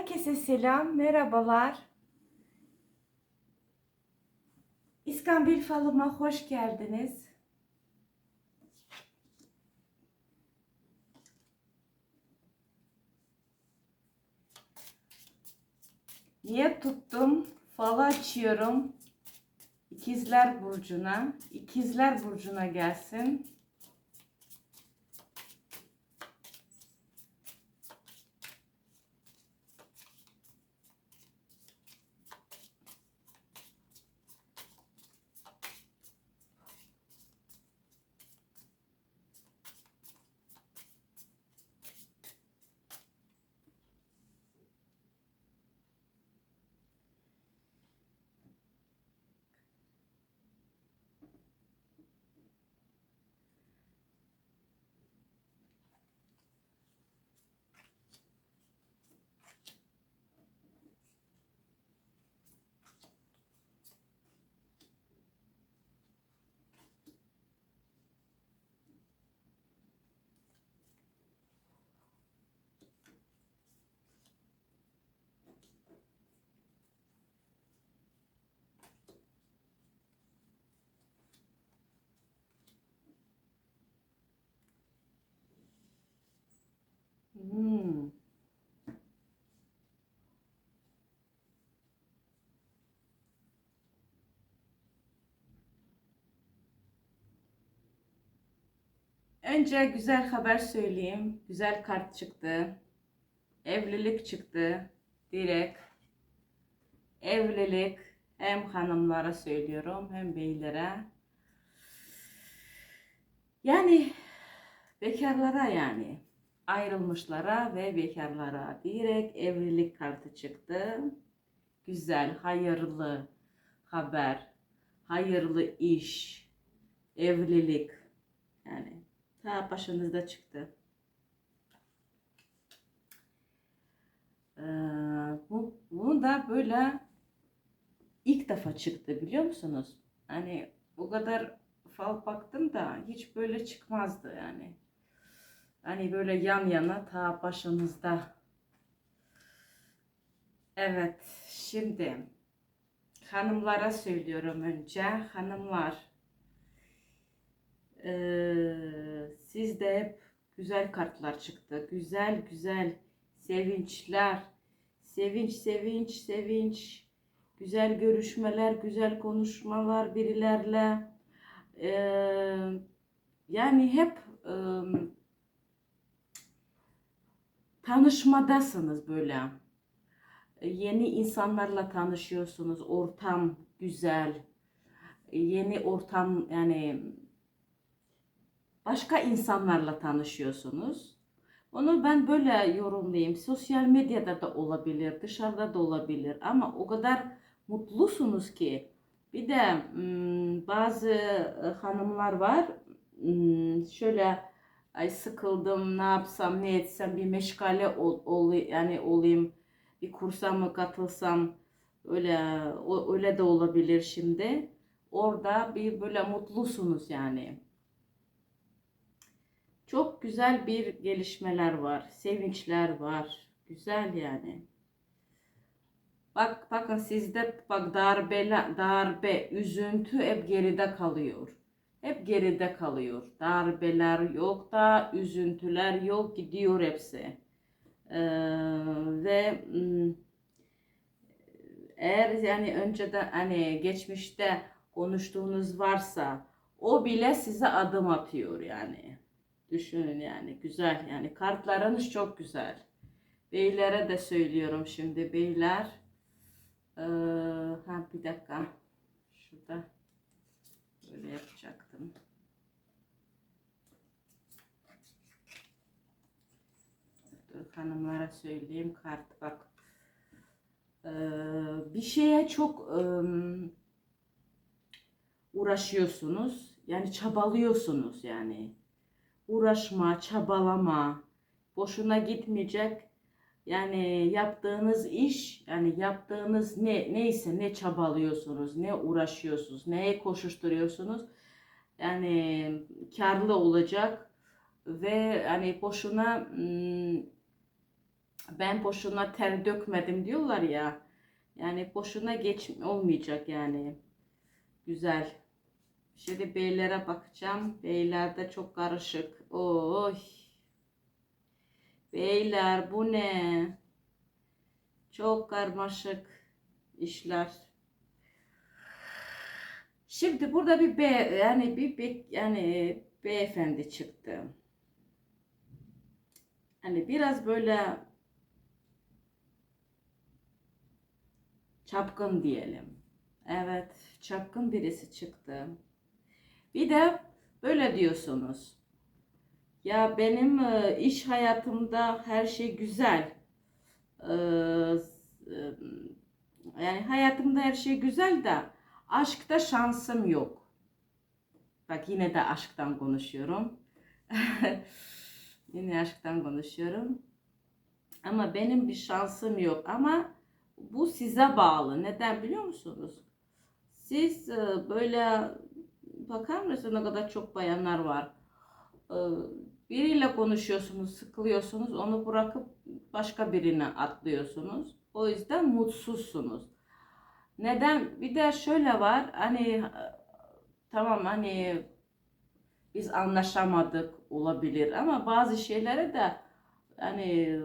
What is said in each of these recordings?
Herkese selam, merhabalar. İskambil falıma hoş geldiniz. Niyet tuttum, falı açıyorum. İkizler Burcu'na, İkizler Burcu'na gelsin. Hmm. Önce güzel haber söyleyeyim. Güzel kart çıktı. Evlilik çıktı. Direkt. Evlilik hem hanımlara söylüyorum hem beylere. Yani bekarlara yani ayrılmışlara ve bekarlara direkt evlilik kartı çıktı. Güzel, hayırlı haber, hayırlı iş, evlilik yani ta başınızda çıktı. Ee, bu, bunu da böyle ilk defa çıktı biliyor musunuz? Hani o kadar fal baktım da hiç böyle çıkmazdı yani. Hani böyle yan yana ta başınızda. Evet, şimdi hanımlara söylüyorum önce. Hanımlar, eee sizde hep güzel kartlar çıktı. Güzel güzel sevinçler, sevinç sevinç sevinç, güzel görüşmeler, güzel konuşmalar birilerle. Eee, yani hep eee tanışmadasınız böyle. E, Yeni insanlarla tanışıyorsunuz. Ortam güzel. E, Yeni ortam yani başka insanlarla tanışıyorsunuz. Onu ben böyle yorumlayayım. Sosyal medyada da olabilir, dışarıda da olabilir ama o kadar mutlusunuz ki. Bir de hmm, bazı e, hanımlar var. Hmm, Şöyle ay sıkıldım ne yapsam ne etsem bir meşgale ol, ol- yani olayım bir kursa mı katılsam öyle öyle de olabilir şimdi orada bir böyle mutlusunuz yani çok güzel bir gelişmeler var sevinçler var güzel yani bak bakın sizde bak darbe darbe üzüntü hep geride kalıyor hep geride kalıyor. Darbeler yok da, üzüntüler yok, gidiyor hepsi. Ee, ve mm, eğer yani önceden hani geçmişte konuştuğunuz varsa o bile size adım atıyor yani. Düşünün yani güzel yani kartlarınız çok güzel. Beylere de söylüyorum şimdi beyler. Ee, ha bir dakika. Şurada böyle yapacaktım. Dur hanımlara söyleyeyim kart bak. Ee, bir şeye çok ım, uğraşıyorsunuz. Yani çabalıyorsunuz yani. Uğraşma, çabalama. Boşuna gitmeyecek. Yani yaptığınız iş, yani yaptığınız ne neyse ne çabalıyorsunuz, ne uğraşıyorsunuz, neye koşuşturuyorsunuz. Yani karlı olacak ve hani boşuna ım, ben boşuna ter dökmedim diyorlar ya. Yani boşuna geç olmayacak yani. Güzel. Şimdi beylere bakacağım. Beylerde çok karışık. Oy. Beyler bu ne? Çok karmaşık işler. Şimdi burada bir be yani bir be, yani beyefendi çıktı. Hani biraz böyle çapkın diyelim. Evet, çapkın birisi çıktı. Bir de böyle diyorsunuz. Ya benim e, iş hayatımda her şey güzel. Ee, e, yani hayatımda her şey güzel de aşkta şansım yok. Bak yine de aşktan konuşuyorum. yine aşktan konuşuyorum. Ama benim bir şansım yok. Ama bu size bağlı. Neden biliyor musunuz? Siz e, böyle bakar mısınız ne kadar çok bayanlar var. E, Biriyle konuşuyorsunuz, sıkılıyorsunuz, onu bırakıp başka birine atlıyorsunuz. O yüzden mutsuzsunuz. Neden? Bir de şöyle var. Hani tamam hani biz anlaşamadık olabilir ama bazı şeylere de hani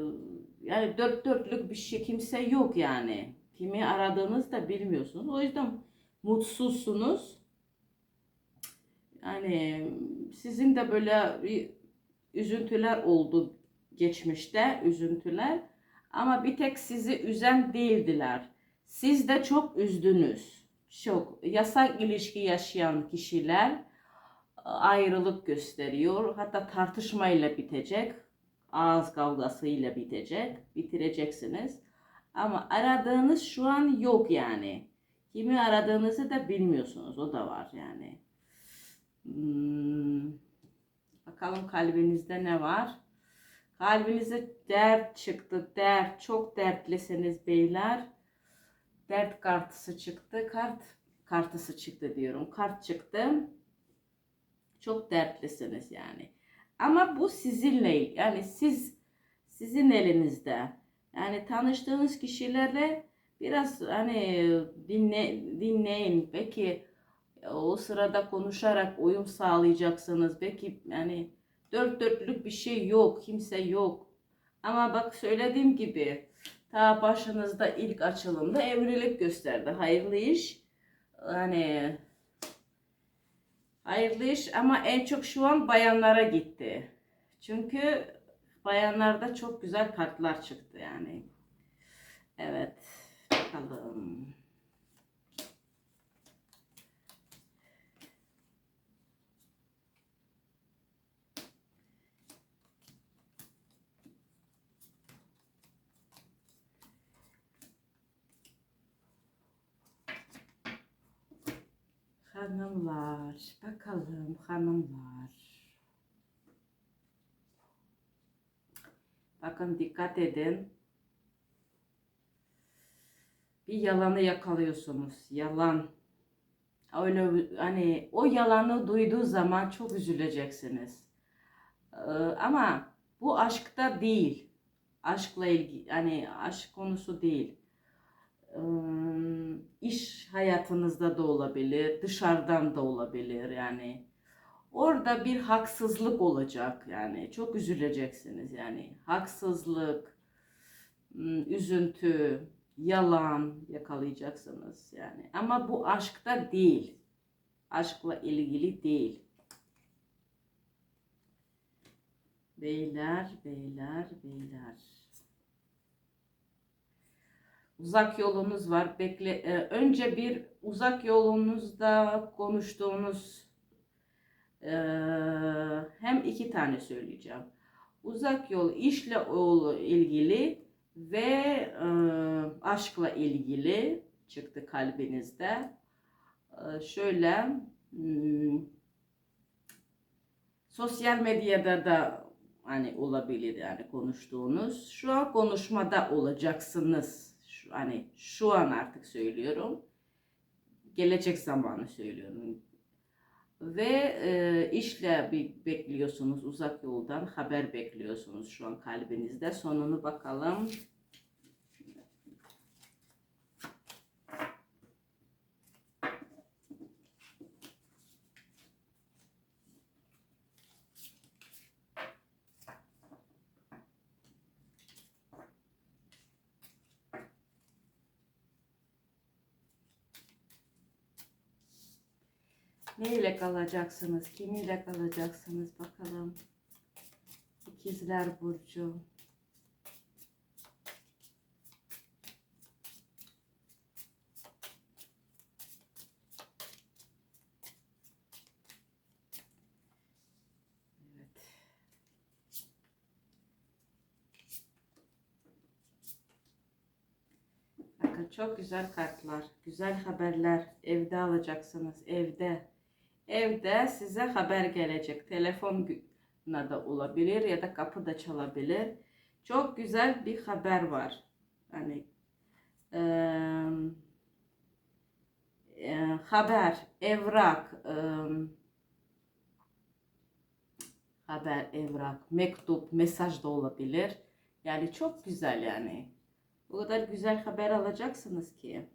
yani dört dörtlük bir şey kimse yok yani. Kimi aradığınızı da bilmiyorsunuz. O yüzden mutsuzsunuz. Yani sizin de böyle bir üzüntüler oldu geçmişte, üzüntüler. Ama bir tek sizi üzen değildiler. Siz de çok üzdünüz. Çok yasak ilişki yaşayan kişiler ayrılık gösteriyor. Hatta tartışmayla bitecek. Ağız kavgasıyla bitecek. Bitireceksiniz. Ama aradığınız şu an yok yani. Kimi aradığınızı da bilmiyorsunuz. O da var yani. Hmm. Bakalım kalbinizde ne var? Kalbinize dert çıktı. Dert. Çok dertlisiniz beyler. Dert kartısı çıktı. Kart kartısı çıktı diyorum. Kart çıktı. Çok dertlisiniz yani. Ama bu sizinle yani siz sizin elinizde. Yani tanıştığınız kişilerle biraz hani dinle, dinleyin. Belki o sırada konuşarak uyum sağlayacaksınız. Belki yani dört dörtlük bir şey yok, kimse yok. Ama bak söylediğim gibi ta başınızda ilk açılımda evlilik gösterdi. Hayırlı iş. Hani hayırlı iş ama en çok şu an bayanlara gitti. Çünkü bayanlarda çok güzel kartlar çıktı yani. Evet. Bakalım. Hanımlar, bakalım hanımlar. Bakın dikkat edin. Bir yalanı yakalıyorsunuz. Yalan. Öyle hani o yalanı duyduğu zaman çok üzüleceksiniz. Ee, ama bu aşkta değil. Aşkla ilgili hani aşk konusu değil iş hayatınızda da olabilir, dışarıdan da olabilir yani. Orada bir haksızlık olacak yani. Çok üzüleceksiniz yani. Haksızlık, üzüntü, yalan yakalayacaksınız yani. Ama bu aşkta değil. Aşkla ilgili değil. Beyler, beyler, beyler uzak yolunuz var. Bekle e, önce bir uzak yolunuzda konuştuğunuz e, hem iki tane söyleyeceğim. Uzak yol işle ilgili ve e, aşkla ilgili çıktı kalbinizde. E, şöyle hmm, sosyal medyada da hani olabilir yani konuştuğunuz. Şu an konuşmada olacaksınız hani şu an artık söylüyorum. Gelecek zamanı söylüyorum. ve e, işle bir bekliyorsunuz uzak yoldan haber bekliyorsunuz şu an kalbinizde sonunu bakalım. Neyle kalacaksınız? Kimiyle kalacaksınız bakalım. İkizler Burcu. Çok güzel kartlar, güzel haberler evde alacaksınız, evde. Evde size haber gelecek. Telefon da olabilir ya da kapı da çalabilir. Çok güzel bir haber var. Hani eee, e, haber, evrak, eee, haber, evrak, mektup, mesaj da olabilir. Yani çok güzel yani. O kadar güzel haber alacaksınız ki.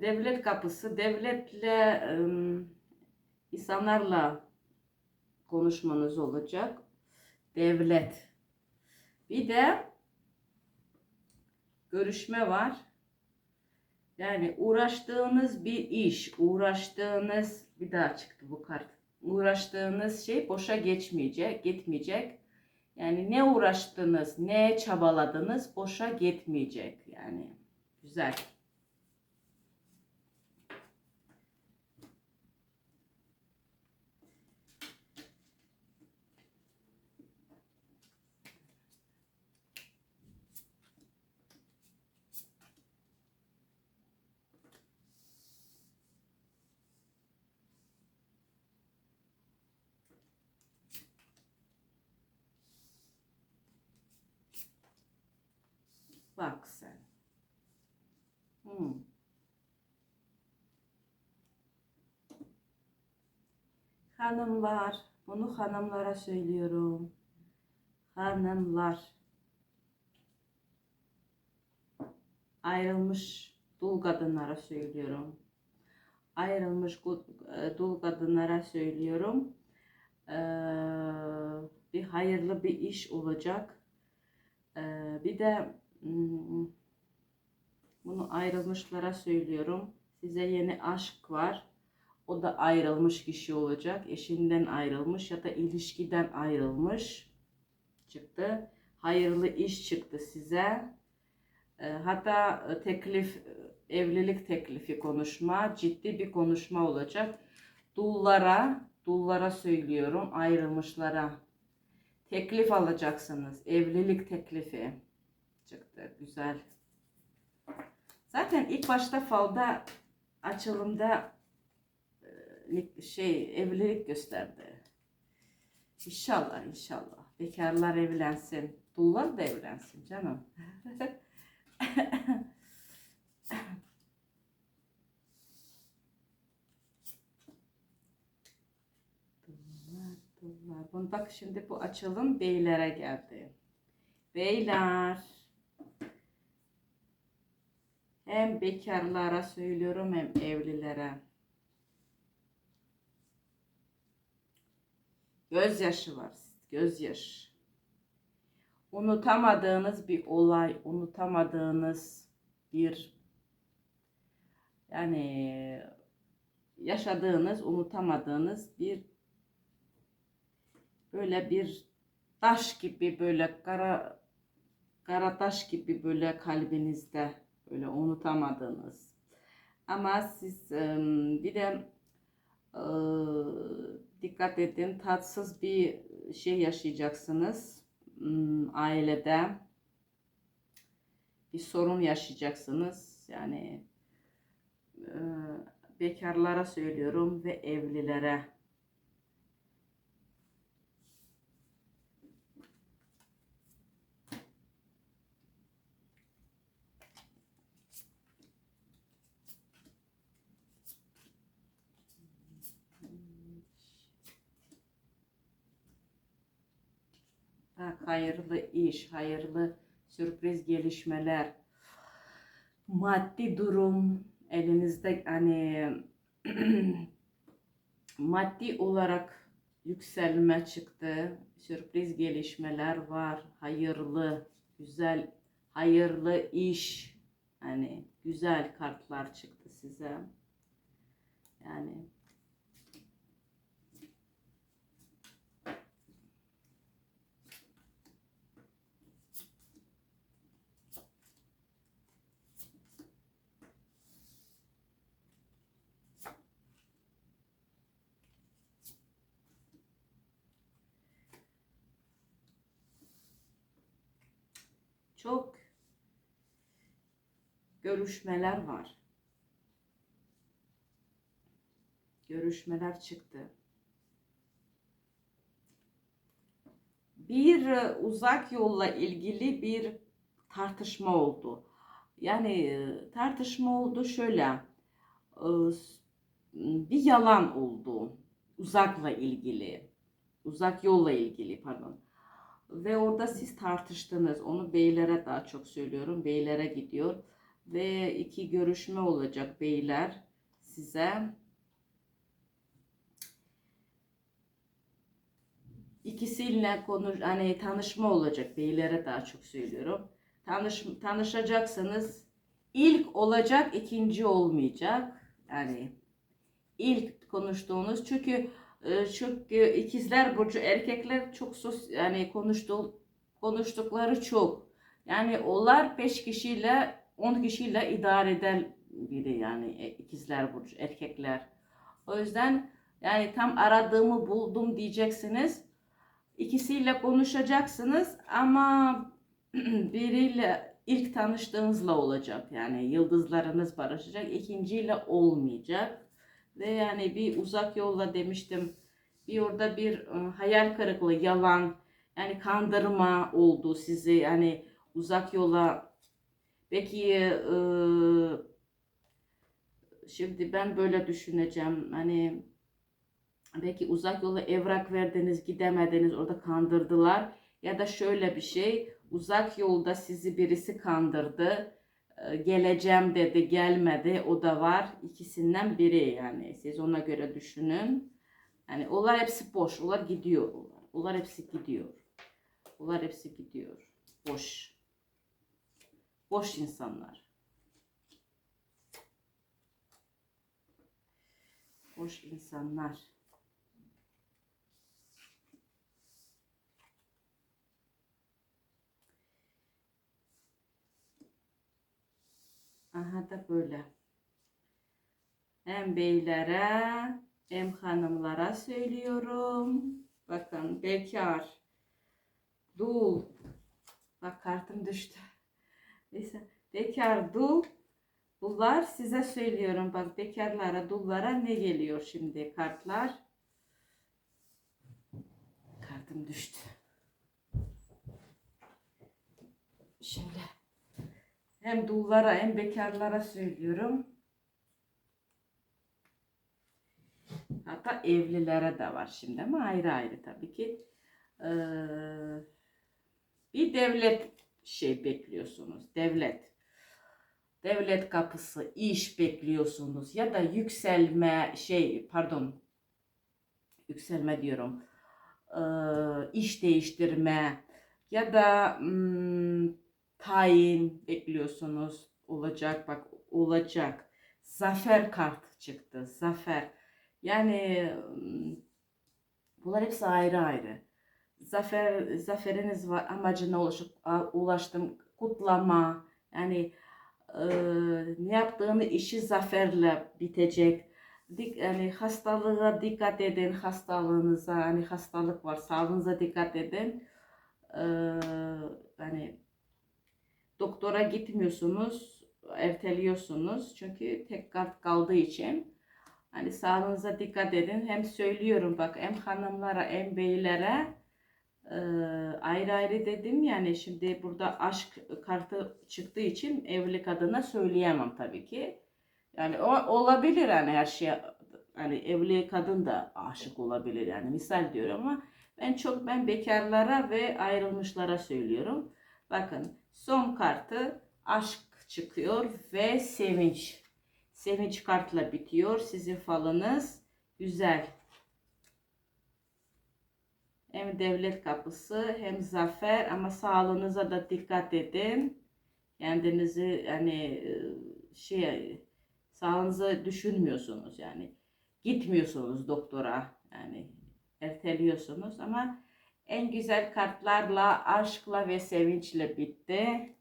Devlet kapısı, devletle, insanlarla konuşmanız olacak. Devlet. Bir de görüşme var. Yani uğraştığınız bir iş, uğraştığınız bir daha çıktı bu kart. Uğraştığınız şey boşa geçmeyecek, gitmeyecek. Yani ne uğraştınız, ne çabaladınız boşa gitmeyecek. Yani güzel. Bak sen. Hmm. Hanımlar, bunu hanımlara söylüyorum. Hanımlar. Ayrılmış dul kadınlara söylüyorum. Ayrılmış e, dul kadınlara söylüyorum. Ee, bir hayırlı bir iş olacak. Ee, bir de Bunu ayrılmışlara söylüyorum. Size yeni aşk var. O da ayrılmış kişi olacak. Eşinden ayrılmış ya da ilişkiden ayrılmış çıktı. Hayırlı iş çıktı size. Ee, Hatta e, teklif, e, evlilik teklifi konuşma, ciddi bir konuşma olacak. Dullara, dullara söylüyorum, ayrılmışlara teklif alacaksınız. Evlilik teklifi çıktı. Güzel. Zaten ilk başta falda açılımda e, şey evlilik gösterdi. İnşallah inşallah. Bekarlar evlensin. Dullar da evlensin canım. Dullar, dullar. Bunu bak şimdi bu açılım beylere geldi. Beyler. Hem bekarlara söylüyorum hem evlilere. Gözyaşı var. Gözyaşı. Unutamadığınız bir olay, unutamadığınız bir yani yaşadığınız, unutamadığınız bir böyle bir taş gibi böyle kara kara taş gibi böyle kalbinizde böyle unutamadığınız. Ama siz bir de dikkat edin tatsız bir şey yaşayacaksınız ım, ailede. bir sorun yaşayacaksınız. Yani bekarlara söylüyorum ve evlilere. Ha, hayırlı iş, hayırlı sürpriz gelişmeler, maddi durum elinizde hani maddi olarak yükselme çıktı, sürpriz gelişmeler var, hayırlı, güzel, hayırlı iş, hani güzel kartlar çıktı size. Yani çok görüşmeler var. Görüşmeler çıktı. Bir e, uzak yolla ilgili bir tartışma oldu. Yani e, tartışma oldu şöyle. e, Bir yalan oldu. Uzakla ilgili. Uzak yolla ilgili pardon. Ve orada siz tartıştınız. Onu beylere daha çok söylüyorum. Beylere gidiyor. Ve iki görüşme olacak beyler size. İkisiyle konuş, hani tanışma olacak. Beylere daha çok söylüyorum. Tanış, tanışacaksınız. İlk olacak, ikinci olmayacak. Yani ilk konuştuğunuz çünkü ee, Çünkü ikizler burcu erkekler çok sos yani konuştu konuştukları çok. Yani onlar 5 kişiyle 10 kişiyle idare eden biri yani e, ikizler burcu erkekler. O yüzden yani tam aradığımı buldum diyeceksiniz. İkisiyle konuşacaksınız ama biriyle ilk tanıştığınızla olacak. Yani yıldızlarınız barışacak. ikinciyle olmayacak ve yani bir uzak yolla demiştim. Bir orada bir e, hayal kırıklığı, yalan, yani kandırma oldu sizi. Yani uzak yola Peki e, şimdi ben böyle düşüneceğim. Hani belki uzak yola evrak verdiniz, gidemediniz, orada kandırdılar. Ya da şöyle bir şey, uzak yolda sizi birisi kandırdı e, geleceğim dedi gelmedi o da var. İkisinden biri yani siz ona göre düşünün. Yani onlar hepsi boş onlar gidiyor. Onlar, onlar hepsi gidiyor. Onlar hepsi gidiyor. Boş boş insanlar boş insanlar Aha da böyle. Hem beylere hem hanımlara söylüyorum. Bakın bekar, dul. Bak kartım düştü. Bekar, dul. Bunlar size söylüyorum. Bak bekarlara, dullara ne geliyor şimdi kartlar. Kartım düştü. Şimdi hem dullara hem bekarlara söylüyorum. Hatta evlilere de var şimdi ama ayrı ayrı tabii ki. Ee, bir devlet şey bekliyorsunuz. Devlet. Devlet kapısı, iş bekliyorsunuz ya da yükselme şey pardon yükselme diyorum. İş değiştirme ya da hmm, tayin bekliyorsunuz. Olacak bak olacak. Zafer kartı çıktı. Zafer. Yani bunlar hepsi ayrı ayrı. Zafer zaferiniz var amacına ulaşıp, ulaştım kutlama yani e, ne yaptığını işi zaferle bitecek. Dik, yani hastalığa dikkat edin hastalığınıza hani hastalık var sağlığınıza dikkat edin. Ee, hani doktora gitmiyorsunuz, erteliyorsunuz. Çünkü tek kart kaldığı için. Hani sağlığınıza dikkat edin. Hem söylüyorum bak hem hanımlara hem beylere e, ayrı ayrı dedim yani şimdi burada aşk kartı çıktığı için evli kadına söyleyemem tabii ki. Yani o olabilir hani her şey hani evli kadın da aşık olabilir yani misal diyorum ama ben çok ben bekarlara ve ayrılmışlara söylüyorum. Bakın son kartı aşk çıkıyor ve sevinç. Sevinç kartla bitiyor. Sizin falınız güzel. Hem devlet kapısı hem zafer ama sağlığınıza da dikkat edin. Kendinizi hani şey sağlığınızı düşünmüyorsunuz yani. Gitmiyorsunuz doktora yani erteliyorsunuz ama en güzel kartlarla, aşkla ve sevinçle bitti.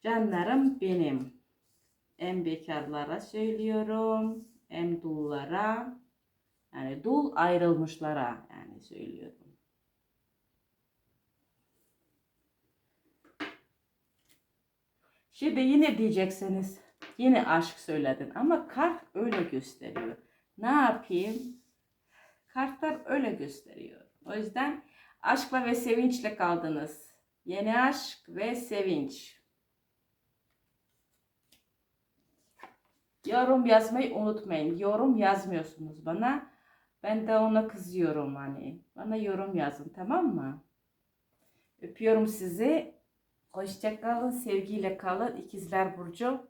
Canlarım benim. Hem bekarlara söylüyorum, hem dullara, yani dul ayrılmışlara yani söylüyorum. Şimdi yine diyeceksiniz, yine aşk söyledin ama kart öyle gösteriyor. Ne yapayım? Kartlar öyle gösteriyor. O yüzden aşkla ve sevinçle kaldınız. Yeni aşk ve sevinç. Yorum yazmayı unutmayın. Yorum yazmıyorsunuz bana. Ben de ona kızıyorum hani. Bana yorum yazın tamam mı? Öpüyorum sizi. Hoşça kalın, sevgiyle kalın. İkizler Burcu.